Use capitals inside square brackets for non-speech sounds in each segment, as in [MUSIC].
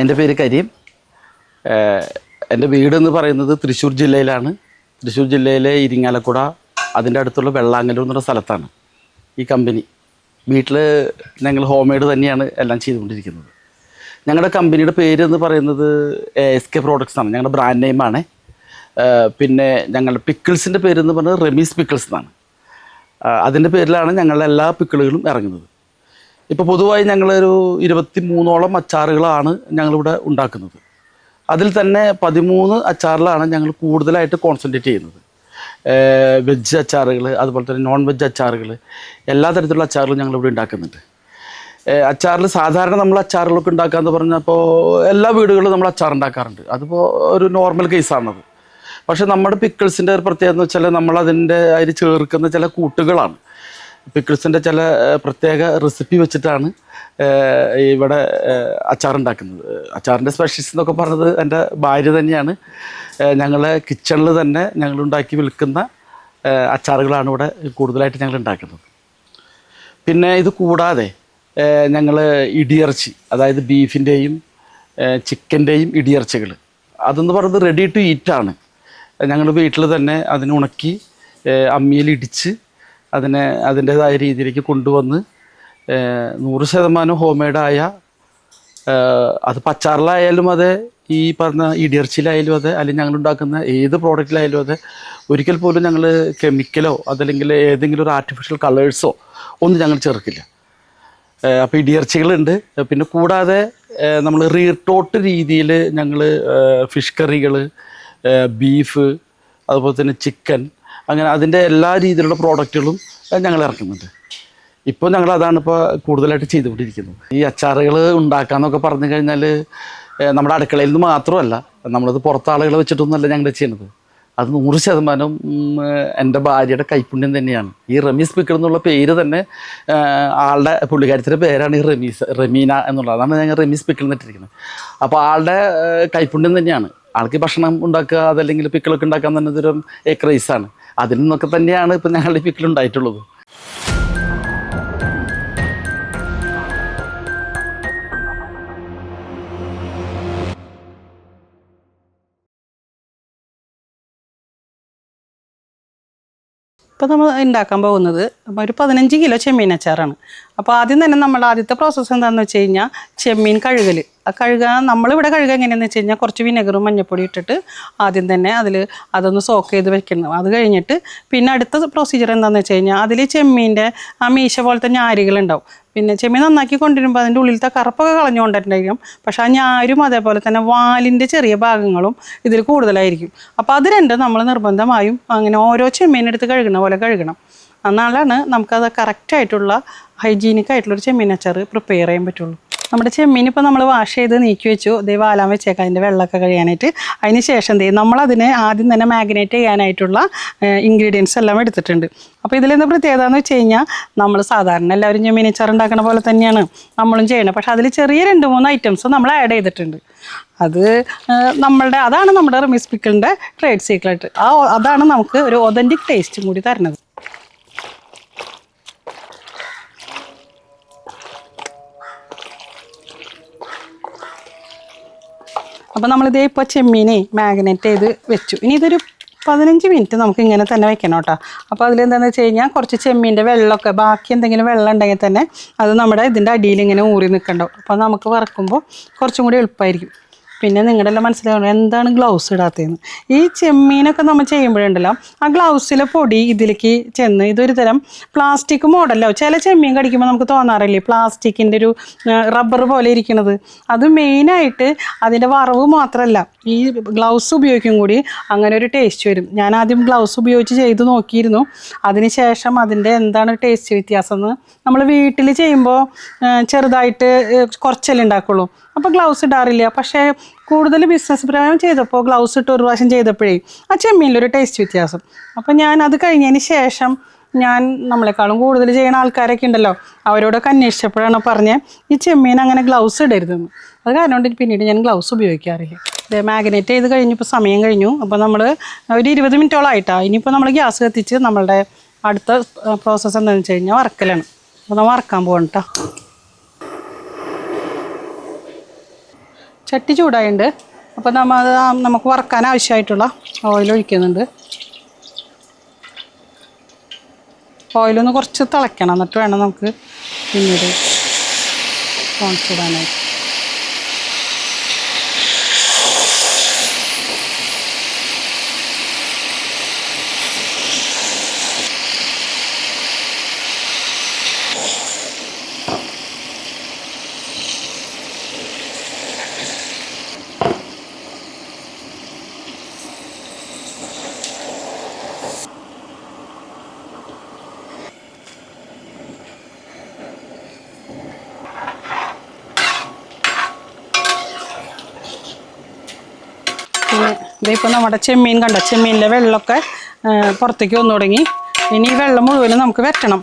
എന്റെ പേര് കരീം. എന്റെ വീടെന്ന് പറയുന്നത് തൃശ്ശൂർ ജില്ലയിലാണ്. തൃശ്ശൂർ ജില്ലയിലെ ഇരിങ്ങാലക്കുട അതിന്റെ അടുത്തുള്ള വെള്ളാങ്കല്ലൂർ എന്നുള്ള സ്ഥലത്താണ് ഈ കമ്പനി. വീട്ടിൽ ഞങ്ങൾ ഹോം മെയ്ഡ് തന്നെയാണ് എല്ലാം ചെയ്തുകൊണ്ടിരിക്കുന്നത്. ഞങ്ങളുടെ കമ്പനിയുടെ പേര് എന്ന് പറയുന്നത് എസ് കെ പ്രോഡക്ട്സ് ആണ് ഞങ്ങളുടെ ബ്രാൻഡ് നെയിമാണ് പിന്നെ ഞങ്ങളുടെ പിക്കിൾസിന്റെ പേരെന്ന് പറയുന്നത് റെമീസ് പിക്കിൾസ് എന്നാണ്. അതിന്റെ പേരിലാണ് ഞങ്ങളുടെ എല്ലാ പിക്കിളുകളും ഇറങ്ങുന്നത്. ഇപ്പോൾ പൊതുവായി ഞങ്ങളൊരു ഇരുപത്തി മൂന്നോളം അച്ചാറുകളാണ് ഞങ്ങളിവിടെ ഉണ്ടാക്കുന്നത്. അതിൽ തന്നെ പതിമൂന്ന് അച്ചാറിലാണ് ഞങ്ങൾ കൂടുതലായിട്ട് കോൺസെൻട്രേറ്റ് ചെയ്യുന്നത്. വെജ് അച്ചാറുകൾ അതുപോലെ തന്നെ നോൺ വെജ് അച്ചാറുകൾ എല്ലാ തരത്തിലുള്ള അച്ചാറുകളും ഞങ്ങളിവിടെ ഉണ്ടാക്കുന്നുണ്ട്. അച്ചാറിൽ സാധാരണ നമ്മൾ അച്ചാറുകളൊക്കെ ഉണ്ടാക്കാന്ന് പറഞ്ഞപ്പോൾ എല്ലാ വീടുകളിലും നമ്മൾ അച്ചാർ ഉണ്ടാക്കാറുണ്ട്. അതിപ്പോൾ ഒരു നോർമൽ കേസാണത് പക്ഷേ നമ്മുടെ പിക്കിൾസിന്റെ ഒരു പ്രത്യേകത എന്ന് വെച്ചാൽ നമ്മളതിന്റെ അതിൽ ചേർക്കുന്ന ചില കൂട്ടുകളാണ്. പിക്കിൾസിന്റെ ചില പ്രത്യേക റെസിപ്പി വെച്ചിട്ടാണ് ഇവിടെ അച്ചാറുണ്ടാക്കുന്നത്. അച്ചാറിന്റെ സ്പെഷ്യൽസ് എന്നൊക്കെ പറഞ്ഞത് എന്റെ ഭാര്യ തന്നെയാണ്. ഞങ്ങളെ കിച്ചണിൽ തന്നെ ഞങ്ങൾ ഉണ്ടാക്കി വിൽക്കുന്ന അച്ചാറുകളാണ് ഇവിടെ കൂടുതലായിട്ട് ഞങ്ങൾ ഉണ്ടാക്കുന്നത്. പിന്നെ ഇത് കൂടാതെ ഞങ്ങൾ ഇടിയിറച്ചി അതായത് ബീഫിന്റെയും ചിക്കന്റെയും ഇടിയിറച്ചികൾ അതെന്ന് പറയുന്നത് റെഡി ടു ഈറ്റാണ് ഞങ്ങൾ വീട്ടിൽ തന്നെ അതിനെ ഉണക്കി ഏഹ് അമ്മിയിൽ ഇടിച്ച് അതിനെ അതിന്റേതായ രീതിയിലേക്ക് കൊണ്ടുവന്ന് നൂറ് ശതമാനം ഹോംമെയ്ഡായ അത് പച്ചാറിലായാലും അതെ ഈ പറഞ്ഞ ഇടിയർച്ചിലായാലും അതെ അല്ലെങ്കിൽ ഞങ്ങൾ ഉണ്ടാക്കുന്ന ഏത് പ്രോഡക്റ്റിലായാലും അതെ ഒരിക്കൽ പോലും ഞങ്ങൾ കെമിക്കലോ അതല്ലെങ്കിൽ ഏതെങ്കിലും ഒരു ആർട്ടിഫിഷ്യൽ കളേഴ്സോ ഒന്നും ഞങ്ങൾ ചേർക്കില്ല. അപ്പോൾ ഇടിയർച്ചകളുണ്ട്. പിന്നെ കൂടാതെ നമ്മൾ റീട്ടോട്ട് രീതിയിൽ ഞങ്ങൾ ഫിഷ് കറികൾ ബീഫ് അതുപോലെ തന്നെ ചിക്കൻ അങ്ങനെ അതിന്റെ എല്ലാ രീതിയിലുള്ള പ്രോഡക്റ്റുകളും ഞങ്ങൾ ഇറക്കുന്നുണ്ട്. ഇപ്പോൾ ഞങ്ങൾ അതാണ് ഇപ്പോൾ കൂടുതലായിട്ട് ചെയ്തുകൊണ്ടിരിക്കുന്നത്. ഈ അച്ചാറുകൾ ഉണ്ടാക്കാന്നൊക്കെ പറഞ്ഞു കഴിഞ്ഞാൽ നമ്മുടെ അടുക്കളയിൽ നിന്ന് മാത്രമല്ല നമ്മളത് പുറത്ത് ആളുകളെ വെച്ചിട്ടൊന്നുമല്ല ഞങ്ങൾ ചെയ്യുന്നത്. അത് നൂറ് ശതമാനം എന്റെ ഭാര്യയുടെ കൈപ്പുണ്യം തന്നെയാണ്. ഈ റമീസ് സ്പീക്കർ എന്നുള്ള പേര് തന്നെ ആളുടെ പുള്ളിക്കാരത്തിന്റെ പേരാണ് ഈ റമീസ് റമീന എന്നുള്ളത്. അതാണ് ഞങ്ങൾ റമീസ് സ്പീക്കർ എന്നിട്ടിരിക്കുന്നത് അപ്പോൾ ആളുടെ കൈപ്പുണ്യം തന്നെയാണ്. ആൾക്ക് ഭക്ഷണം ഉണ്ടാക്കുക അതല്ലെങ്കിൽ പിക്കിളൊക്കെ ഉണ്ടാക്കാൻ തന്നെ ഇതൊരു ക്രൈസാണ് അതിൽ നിന്നൊക്കെ തന്നെയാണ് ഇപ്പം ഞങ്ങളുടെ പിക്കിൾ ഇപ്പോൾ നമ്മൾ ഉണ്ടാക്കാൻ പോകുന്നത് അപ്പോൾ ഒരു പതിനഞ്ച് കിലോ ചെമ്മീൻ അച്ചാറാണ്. അപ്പോൾ ആദ്യം തന്നെ നമ്മൾ ആദ്യത്തെ പ്രോസസ്സ് എന്താണെന്ന് വെച്ച് കഴിഞ്ഞാൽ ചെമ്മീൻ കഴുകൽ ആ കഴുകാൻ നമ്മളിവിടെ കഴുകുക എങ്ങനെയാണെന്ന് വെച്ച് കഴിഞ്ഞാൽ കുറച്ച് വിനെഗറും മഞ്ഞപ്പൊടി ഇട്ടിട്ട് ആദ്യം തന്നെ അതിൽ അതൊന്ന് സോക്ക് ചെയ്ത് വെക്കണം. അത് കഴിഞ്ഞിട്ട് പിന്നെ അടുത്ത പ്രൊസീജിയർ എന്താണെന്ന് വെച്ച് കഴിഞ്ഞാൽ അതിൽ ചെമ്മീന്റെ ആ മീശ പോലത്തെ ഞാരുകളുണ്ടാവും പിന്നെ ചെമ്മീൻ നന്നാക്കി കൊണ്ടുവരുമ്പോൾ അതിന്റെ ഉള്ളിലത്തെ കറുപ്പൊക്കെ കളഞ്ഞു കൊണ്ടിട്ടുണ്ടായിരിക്കും. പക്ഷെ ആ ഞാരും അതേപോലെ തന്നെ വാലിന്റെ ചെറിയ ഭാഗങ്ങളും ഇതിൽ കൂടുതലായിരിക്കും. അപ്പോൾ അത് രണ്ടും നമ്മൾ നിർബന്ധമായും അങ്ങനെ ഓരോ ചെമ്മീനെടുത്ത് കഴുകണ പോലെ കഴുകണം. എന്നാലാണ് നമുക്കത് കറക്റ്റായിട്ടുള്ള ഹൈജീനിക് ആയിട്ടുള്ളൊരു ചെമ്മീൻ അച്ചാർ പ്രിപ്പയർ ചെയ്യാൻ പറ്റുള്ളൂ. നമ്മുടെ ചെമ്മീൻ ഇപ്പോൾ നമ്മൾ വാഷ് ചെയ്ത് നീക്കി വെച്ചു. ദേ വാലാൻ വെച്ചേക്കാം അതിന്റെ വെള്ളമൊക്കെ കഴിയാനായിട്ട്. അതിന് ശേഷം ദേ നമ്മളതിനെ ആദ്യം തന്നെ മാഗ്നേറ്റ് ചെയ്യാനായിട്ടുള്ള ഇൻഗ്രീഡിയൻസ് എല്ലാം എടുത്തിട്ടുണ്ട്. അപ്പോൾ ഇതിലെന്ത് പ്രത്യേകത എന്ന് വെച്ച് കഴിഞ്ഞാൽ നമ്മൾ സാധാരണ എല്ലാവരും ചെമ്മീൻ അച്ചാർ ഉണ്ടാക്കുന്ന പോലെ തന്നെയാണ് നമ്മളും ചെയ്യണത്. പക്ഷേ അതിൽ ചെറിയ രണ്ട് മൂന്ന് ഐറ്റംസ് നമ്മൾ ആഡ് ചെയ്തിട്ടുണ്ട്. അത് നമ്മളുടെ അതാണ് നമ്മുടെ റിമിസ് പിക്കിളിന്റെ ട്രേഡ് സീക്രട്ട് ആ അതാണ് നമുക്ക് ഒരു ഒതന്റിക് ടേസ്റ്റും കൂടി തരുന്നത്. അപ്പോൾ നമ്മളിതേ ഇപ്പോൾ ചെമ്മീനെ മാഗ്നറ്റ് ചെയ്ത് വെച്ചു. ഇനി ഇതൊരു പതിനഞ്ച് മിനിറ്റ് നമുക്ക് ഇങ്ങനെ തന്നെ വെക്കണം കേട്ടോ. അപ്പോൾ അതിലെന്താണെന്ന് വെച്ച് കഴിഞ്ഞാൽ കുറച്ച് ചെമ്മീന്റെ വെള്ളമൊക്കെ ബാക്കി എന്തെങ്കിലും വെള്ളം ഉണ്ടെങ്കിൽ തന്നെ അത് നമ്മുടെ ഇതിന്റെ അടിയിൽ ഇങ്ങനെ ഊറി നിൽക്കണ്ടാവും അപ്പോൾ നമുക്ക് വറക്കുമ്പോൾ കുറച്ചും കൂടി എളുപ്പമായിരിക്കും പിന്നെ നിങ്ങളുടെ എല്ലാം മനസ്സിലാവണം എന്താണ് ഗ്ലൗസ് ഇടാത്തതെന്ന്. ഈ ചെമ്മീനൊക്കെ നമ്മൾ ചെയ്യുമ്പോഴുണ്ടല്ലോ ആ ഗ്ലൗസിലെ പൊടി ഇതിലേക്ക് ചെന്ന് ഇതൊരു തരം പ്ലാസ്റ്റിക് മോഡലോ ചില ചെമ്മീൻ കടിക്കുമ്പോൾ നമുക്ക് തോന്നാറില്ലേ പ്ലാസ്റ്റിക്കിന്റെ ഒരു റബ്ബർ പോലെ ഇരിക്കുന്നത്. അത് മെയിനായിട്ട് അതിന്റെ വറവ് മാത്രമല്ല ഈ ഗ്ലൗസ് ഉപയോഗിക്കും കൂടി അങ്ങനെ ഒരു ടേസ്റ്റ് വരും. ഞാൻ ആദ്യം ഗ്ലൗസ് ഉപയോഗിച്ച് ചെയ്ത് നോക്കിയിരുന്നു. അതിനുശേഷം അതിന്റെ എന്താണ് ടേസ്റ്റ് വ്യത്യാസം എന്ന് നമ്മൾ വീട്ടിൽ ചെയ്യുമ്പോൾ ചെറുതായിട്ട് കുറച്ചല്ലേ ഉണ്ടാക്കുള്ളൂ. അപ്പോൾ ഗ്ലൗസ് ഇടാറില്ല. പക്ഷേ കൂടുതൽ ബിസിനസ് പ്രകാരം ചെയ്തപ്പോൾ ഗ്ലൗസ് ഇട്ട് ഒരു പ്രാവശ്യം ചെയ്തപ്പോഴേ ആ ചെമ്മീനിലൊരു ടേസ്റ്റ് വ്യത്യാസം. അപ്പോൾ ഞാൻ അത് കഴിഞ്ഞതിന് ശേഷം ഞാൻ നമ്മളെക്കാളും കൂടുതൽ ചെയ്യുന്ന ആൾക്കാരൊക്കെ ഉണ്ടല്ലോ അവരോടൊക്കെ അന്വേഷിച്ചപ്പോഴാണ് പറഞ്ഞത് ഈ ചെമ്മീൻ അങ്ങനെ ഗ്ലൗസ് ഇടരുതെന്ന്. അത് കാരണം കൊണ്ട് പിന്നീട് ഞാൻ ഗ്ലൗസ് ഉപയോഗിക്കാറില്ല. ഇത് മാഗ്നേറ്റ് ചെയ്ത് കഴിഞ്ഞപ്പോൾ സമയം കഴിഞ്ഞു. അപ്പോൾ നമ്മൾ ഒരു ഇരുപത് മിനിറ്റോളം ആയിട്ടാണ് ഇനിയിപ്പോൾ നമ്മൾ ഗ്യാസ് കത്തിച്ച് നമ്മളുടെ അടുത്ത പ്രോസസ്സ് എന്താണെന്ന് വെച്ച് കഴിഞ്ഞാൽ വറക്കലാണ്. അപ്പോൾ നമ്മൾ വറക്കാൻ പോകണം കേട്ടോ ചട്ടി ചൂടായുണ്ട്. അപ്പോൾ നമ്മൾ നമുക്ക് വറക്കാൻ ആവശ്യമായിട്ടുള്ള ഓയിൽ ഒഴിക്കുന്നുണ്ട്. ഓയിലൊന്ന് കുറച്ച് തിളയ്ക്കണം. എന്നിട്ട് വേണം നമുക്ക് പിന്നീട് കോൺസ് ഇടാനായിട്ട് പിന്നെ ഇതിപ്പോൾ നമ്മുടെ ചെമ്മീൻ കണ്ട? ചെമ്മീനിലെ വെള്ളമൊക്കെ പുറത്തേക്ക് വന്നു തുടങ്ങി. ഇനി വെള്ളം മുഴുവനും നമുക്ക് വെട്ടണം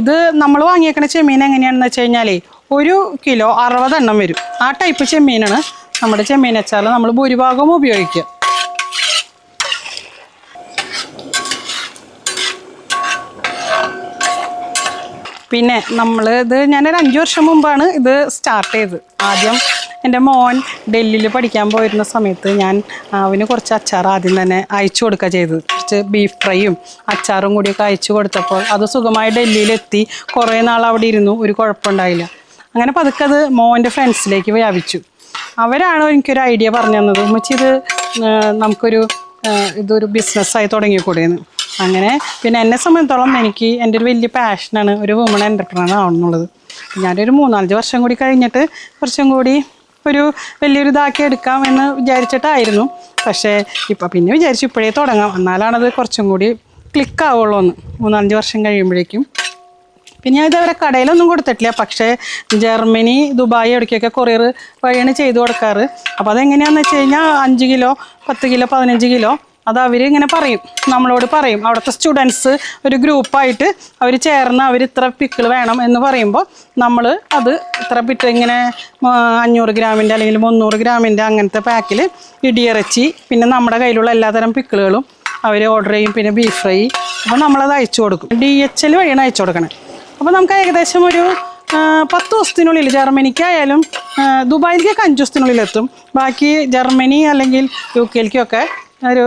ഇത് നമ്മൾ വാങ്ങിയേക്കണ ചെമ്മീൻ എങ്ങനെയാണെന്ന് വെച്ച് കഴിഞ്ഞാലേ ഒരു കിലോ അറുപതെണ്ണം വരും. ആ ടൈപ്പ് ചെമ്മീനാണ് നമ്മുടെ ചെമ്മീൻ വെച്ചാൽ നമ്മൾ ഭൂരിഭാഗവും ഉപയോഗിക്കുക. പിന്നെ നമ്മൾ ഇത് ഞാനൊരു അഞ്ച് വർഷം മുമ്പാണ് ഇത് സ്റ്റാർട്ട് ചെയ്തത് ആദ്യം എന്റെ മോൻ ഡൽഹിയിൽ പഠിക്കാൻ പോയിരുന്ന സമയത്ത് ഞാൻ അവന് കുറച്ച് അച്ചാർ ആദ്യം തന്നെ അയച്ചു കൊടുക്കുക ചെയ്തത്. കുറച്ച് ബീഫ് ഫ്രൈയും അച്ചാറും കൂടിയൊക്കെ അയച്ചു കൊടുത്തപ്പോൾ അത് സുഖമായി ഡൽഹിയിലെത്തി. കുറേ നാൾ അവിടെ ഇരുന്നു ഒരു കുഴപ്പമുണ്ടായില്ല. അങ്ങനെ പതുക്കെ അത് മോന്റെ ഫ്രണ്ട്സിലേക്ക് വ്യാപിച്ചു. അവരാണ് എനിക്കൊരു ഐഡിയ പറഞ്ഞു തന്നത് ഉമ്മച്ചി ഇത് നമുക്കൊരു ഇതൊരു ബിസിനസ്സായി തുടങ്ങിക്കൂടെയെന്ന് അങ്ങനെ പിന്നെ എന്നെ സംബന്ധിച്ചോളം എനിക്ക് എന്റെ ഒരു വലിയ പാഷനാണ് ഒരു വുമൺ എന്റർപ്രണർ ആവണമെന്നുള്ളത് ഞാനൊരു മൂന്നാലഞ്ച് വർഷം കൂടി കഴിഞ്ഞിട്ട് കുറച്ചും കൂടി ഒരു വലിയൊരു ഇതാക്കി എടുക്കാം എന്ന് വിചാരിച്ചിട്ടായിരുന്നു. പക്ഷേ ഇപ്പം പിന്നെ വിചാരിച്ചു ഇപ്പോഴേ തുടങ്ങാം. എന്നാലാണത് കുറച്ചും കൂടി ക്ലിക്ക് ആവുള്ളൂ എന്ന് മൂന്നാലഞ്ച് വർഷം കഴിയുമ്പോഴേക്കും. പിന്നെ ഞാൻ ഇതവരെ കടയിലൊന്നും കൊടുത്തിട്ടില്ല. പക്ഷേ ജർമ്മനി ദുബായ് ഇടയ്ക്കൊക്കെ കൊറിയർ വഴിയാണ് ചെയ്തു കൊടുക്കാറ്. അപ്പോൾ അതെങ്ങനെയാണെന്ന് വെച്ച് കഴിഞ്ഞാൽ അഞ്ച് കിലോ പത്ത് കിലോ പതിനഞ്ച് കിലോ അത് അവർ ഇങ്ങനെ പറയും. നമ്മളോട് പറയും. അവിടുത്തെ സ്റ്റുഡൻസ് ഒരു ഗ്രൂപ്പായിട്ട് അവർ ചേർന്ന് അവർ ഇത്ര പിക്കിൾ വേണം എന്ന് പറയുമ്പോൾ നമ്മൾ അത് ഇത്ര പിറ്റ് ഇങ്ങനെ അഞ്ഞൂറ് ഗ്രാമിന്റെ അല്ലെങ്കിൽ മുന്നൂറ് ഗ്രാമിന്റെ അങ്ങനത്തെ പാക്കിൽ ഇടിയിറച്ചി പിന്നെ നമ്മുടെ കയ്യിലുള്ള എല്ലാതരം പിക്കിളുകളും അവർ ഓർഡർ ചെയ്യും. പിന്നെ ബീഫ് ഫ്രൈ അപ്പോൾ നമ്മളത് അയച്ചു കൊടുക്കും. ഡി എച്ച് എൽ വഴിയാണ് അയച്ചു കൊടുക്കണേ അപ്പോൾ നമുക്ക് ഏകദേശം ഒരു പത്ത് ദിവസത്തിനുള്ളിൽ ജർമ്മനിക്കായാലും ദുബായിലേക്കൊക്കെ അഞ്ച് ദിവസത്തിനുള്ളിൽ എത്തും. ബാക്കി ജർമ്മനി അല്ലെങ്കിൽ യു കെയിലേക്കൊക്കെ ഒരു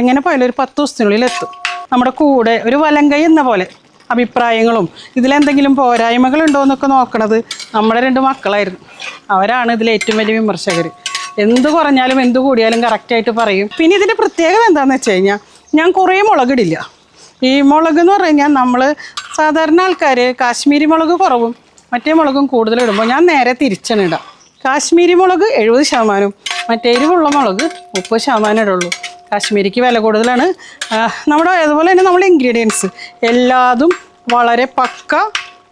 എങ്ങനെ പോയാലും ഒരു പത്ത് ദിവസത്തിനുള്ളിൽ എത്തും. നമ്മുടെ കൂടെ ഒരു വലങ്കൈ എന്ന പോലെ അഭിപ്രായങ്ങളും ഇതിലെന്തെങ്കിലും പോരായ്മകളുണ്ടോ എന്നൊക്കെ നോക്കണത് നമ്മുടെ രണ്ട് മക്കളായിരുന്നു. അവരാണ് ഇതിലെ ഏറ്റവും വലിയ വിമർശകർ എന്ത് കുറഞ്ഞാലും എന്ത് കൂടിയാലും കറക്റ്റായിട്ട് പറയും. പിന്നെ ഇതിന്റെ പ്രത്യേകത എന്താണെന്ന് വെച്ച് കഴിഞ്ഞാൽ ഞാൻ കുറേ മുളകിടില്ല ഈ മുളക് എന്ന് പറഞ്ഞു കഴിഞ്ഞാൽ നമ്മൾ സാധാരണ ആൾക്കാർ കാശ്മീരി മുളക് കുറവും മറ്റേ മുളകും കൂടുതൽ ഇടുമ്പോൾ ഞാൻ നേരെ തിരിച്ചണിടാം കാശ്മീരി മുളക് എഴുപത് ശതമാനവും മറ്റേ എരിവുള്ള മുളക് മുപ്പത് ശതമാനം ഇടുള്ളൂ. കാശ്മീരിക്ക് വില കൂടുതലാണ്. നമ്മുടെ അതുപോലെ തന്നെ നമ്മുടെ ഇൻഗ്രീഡിയൻസ് എല്ലാതും വളരെ പക്ക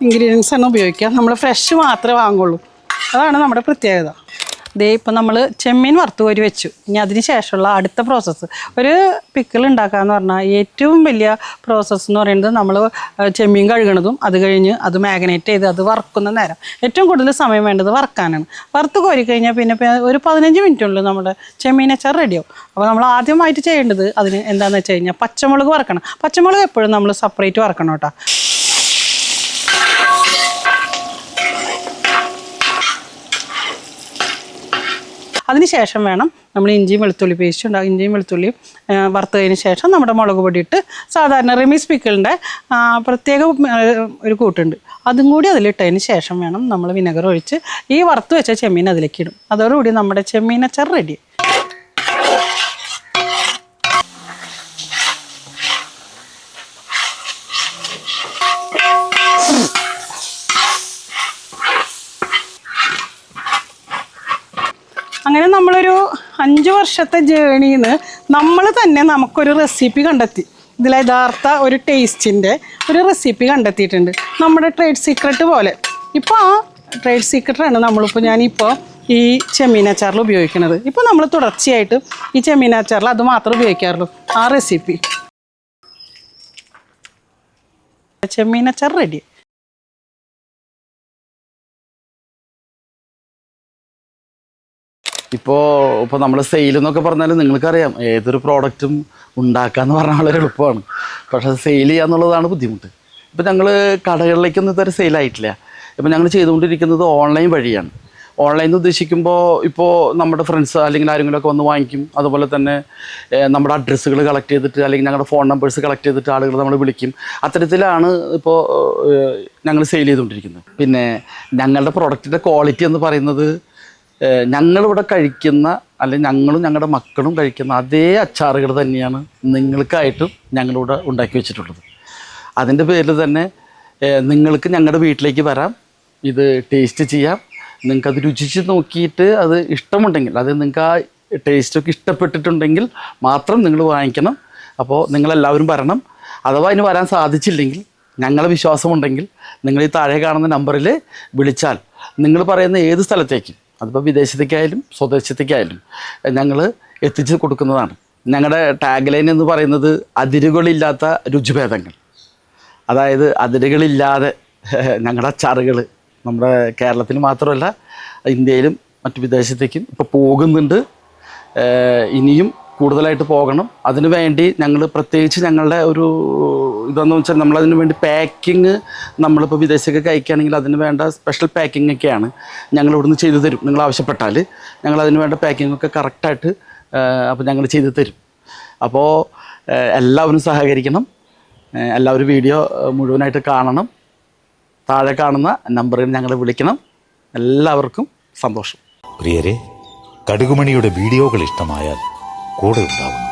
ഇൻഗ്രീഡിയൻസ് ആണ് ഉപയോഗിക്കുക. നമ്മൾ ഫ്രഷ് മാത്രമേ വാങ്ങുള്ളൂ. അതാണ് നമ്മുടെ പ്രത്യേകത. ദേ ഇപ്പം നമ്മൾ ചെമ്മീൻ വറുത്ത് കോരി വെച്ചു. ഇനി അതിന് ശേഷമുള്ള അടുത്ത പ്രോസസ്സ് ഒരു പിക്കിൾ ഉണ്ടാക്കുക എന്ന് പറഞ്ഞാൽ ഏറ്റവും വലിയ പ്രോസസ്സ് എന്ന് പറയുന്നത് നമ്മൾ ചെമ്മീൻ കഴുകണതും അത് കഴിഞ്ഞ് അത് മാഗ്നേറ്റ് ചെയ്ത് അത് വറുക്കുന്ന നേരം. ഏറ്റവും കൂടുതൽ സമയം വേണ്ടത് വറുക്കാനാണ്. വറുത്ത് കോരി കഴിഞ്ഞാൽ പിന്നെ ഒരു പതിനഞ്ച് മിനിറ്റുള്ളിൽ നമ്മുടെ ചെമ്മീൻ അച്ചാർ റെഡിയാവും അപ്പോൾ നമ്മൾ ആദ്യമായിട്ട് ചെയ്യേണ്ടത് അതിന് എന്താണെന്ന് വെച്ച് കഴിഞ്ഞാൽ പച്ചമുളക് വറക്കണം. പച്ചമുളക് എപ്പോഴും നമ്മൾ സെപ്പറേറ്റ് വറക്കണം കേട്ടോ. അതിനുശേഷം വേണം നമ്മൾ ഇഞ്ചിയും വെളുത്തുള്ളി പേസ്റ്റ് ഉണ്ടാകും ഇഞ്ചിയും വെളുത്തുള്ളിയും വറുത്തതിന് ശേഷം നമ്മുടെ മുളക് പൊടി ഇട്ട് സാധാരണ റിമിസ് പിക്കിളിന്റെ പ്രത്യേക ഒരു കൂട്ടുണ്ട്. അതും കൂടി അതിലിട്ടതിന് ശേഷം വേണം നമ്മൾ വിനെഗർ ഒഴിച്ച് ഈ വറുത്ത് വെച്ച ചെമ്മീൻ അതിലേക്ക് ഇടും. അതോടുകൂടി നമ്മുടെ ചെമ്മീൻ അച്ചാർ റെഡി അങ്ങനെ നമ്മളൊരു അഞ്ച് വർഷത്തെ ജേണിയിൽ നിന്ന് നമ്മൾ തന്നെ നമുക്കൊരു റെസിപ്പി കണ്ടെത്തി. ഇതിലെ യഥാർത്ഥ ഒരു ടേസ്റ്റിന്റെ ഒരു റെസിപ്പി കണ്ടെത്തിയിട്ടുണ്ട്. നമ്മുടെ ട്രേഡ് സീക്രട്ട് പോലെ. ഇപ്പോൾ ആ ട്രേഡ് സീക്രട്ടാണ് നമ്മളിപ്പോൾ ഞാനിപ്പോൾ ഈ ചെമ്മീൻ അച്ചാറിൽ ഉപയോഗിക്കുന്നത് ഇപ്പോൾ നമ്മൾ തുടർച്ചയായിട്ട് ഈ ചെമ്മീൻ അച്ചാറിൽ അത് മാത്രമേ ഉപയോഗിക്കാറുള്ളൂ. ആ റെസിപ്പി. ചെമ്മീൻ അച്ചാർ റെഡി. ഇപ്പോൾ ഇപ്പോൾ നമ്മൾ സെയിൽ എന്നൊക്കെ പറഞ്ഞാൽ നിങ്ങൾക്കറിയാം ഏതൊരു പ്രോഡക്റ്റും ഉണ്ടാക്കാന്ന് പറഞ്ഞാൽ വളരെ എളുപ്പമാണ്. പക്ഷേ സെയിൽ ചെയ്യുക എന്നുള്ളതാണ് ബുദ്ധിമുട്ട്. ഇപ്പോൾ ഞങ്ങൾ കടകളിലേക്കൊന്നും ഇതുവരെ സെയിലായിട്ടില്ല ഇപ്പോൾ ഞങ്ങൾ ചെയ്തുകൊണ്ടിരിക്കുന്നത് ഓൺലൈൻ വഴിയാണ്. ഓൺലൈനിൽ ഉദ്ദേശിക്കുമ്പോൾ ഇപ്പോൾ നമ്മുടെ ഫ്രണ്ട്സ് അല്ലെങ്കിൽ ആരെങ്കിലുമൊക്കെ വന്ന് വാങ്ങിക്കും. അതുപോലെ തന്നെ നമ്മുടെ അഡ്രസ്സുകൾ കളക്ട് ചെയ്തിട്ട് അല്ലെങ്കിൽ ഞങ്ങളുടെ ഫോൺ നമ്പേഴ്സ് കളക്ട് ചെയ്തിട്ട് ആളുകൾ നമ്മൾ വിളിക്കും. അത്തരത്തിലാണ് ഇപ്പോൾ ഞങ്ങൾ സെയിൽ ചെയ്തുകൊണ്ടിരിക്കുന്നത്. പിന്നെ ഞങ്ങളുടെ പ്രോഡക്റ്റിന്റെ ക്വാളിറ്റി എന്ന് പറയുന്നത് ഞങ്ങളിവിടെ കഴിക്കുന്ന അല്ലെങ്കിൽ ഞങ്ങളും ഞങ്ങളുടെ മക്കളും കഴിക്കുന്ന അതേ അച്ചാറുകൾ തന്നെയാണ് നിങ്ങൾക്കായിട്ടും ഞങ്ങളിവിടെ ഉണ്ടാക്കി വെച്ചിട്ടുള്ളത്. അതിന്റെ പേരിൽ തന്നെ നിങ്ങൾക്ക് ഞങ്ങളുടെ വീട്ടിലേക്ക് വരാം. ഇത് ടേസ്റ്റ് ചെയ്യാം. നിങ്ങൾക്കത് രുചിച്ച് നോക്കിയിട്ട് അത് ഇഷ്ടമുണ്ടെങ്കിൽ അത് നിങ്ങൾക്ക് ആ ടേസ്റ്റൊക്കെ ഇഷ്ടപ്പെട്ടിട്ടുണ്ടെങ്കിൽ മാത്രം നിങ്ങൾ വാങ്ങിക്കണം. അപ്പോൾ നിങ്ങളെല്ലാവരും വരണം. അഥവാ അതിന് വരാൻ സാധിച്ചില്ലെങ്കിൽ ഞങ്ങളെ വിശ്വാസമുണ്ടെങ്കിൽ നിങ്ങൾ ഈ താഴെ കാണുന്ന നമ്പറിൽ വിളിച്ചാൽ നിങ്ങൾ പറയുന്ന ഏത് സ്ഥലത്തേക്കും? അതിപ്പോൾ വിദേശത്തേക്കായാലും സ്വദേശത്തേക്കായാലും ഞങ്ങൾ എത്തിച്ചു കൊടുക്കുന്നതാണ്. ഞങ്ങളുടെ ടാഗ് ലൈൻ എന്ന് പറയുന്നത് അതിരുകളില്ലാത്ത രുചിഭേദങ്ങൾ. അതായത് അതിരുകളില്ലാതെ [LAUGHS] ഞങ്ങളുടെ അച്ചാറുകൾ നമ്മുടെ കേരളത്തിൽ മാത്രമല്ല ഇന്ത്യയിലും മറ്റു വിദേശത്തേക്കും ഇപ്പോൾ പോകുന്നുണ്ട്. ഇനിയും കൂടുതലായിട്ട് പോകണം. അതിനു വേണ്ടി ഞങ്ങൾ പ്രത്യേകിച്ച് ഞങ്ങളുടെ ഒരു ഇതെന്ന് വെച്ചാൽ നമ്മളതിന് വേണ്ടി പാക്കിങ് നമ്മളിപ്പോൾ വിദേശത്തേക്ക് അയക്കുകയാണെങ്കിൽ അതിന് വേണ്ട സ്പെഷ്യൽ പാക്കിംഗ് ഒക്കെയാണ് ഞങ്ങൾ ഇവിടുന്ന് ചെയ്തു തരും. നിങ്ങൾ ആവശ്യപ്പെട്ടാൽ ഞങ്ങൾ അതിന് വേണ്ട പാക്കിംഗ് ഒക്കെ കറക്റ്റായിട്ട് അപ്പോൾ ഞങ്ങൾ ചെയ്തു തരും. അപ്പോൾ എല്ലാവരും സഹകരിക്കണം. എല്ലാവരും വീഡിയോ മുഴുവനായിട്ട് കാണണം. താഴെ കാണുന്ന നമ്പറിൽ ഞങ്ങളെ വിളിക്കണം. എല്ലാവർക്കും സന്തോഷം. പ്രിയരെ കടുകുമണിയുടെ വീഡിയോകൾ ഇഷ്ടമായാൽ കൂടെ ഉണ്ടാവുന്നു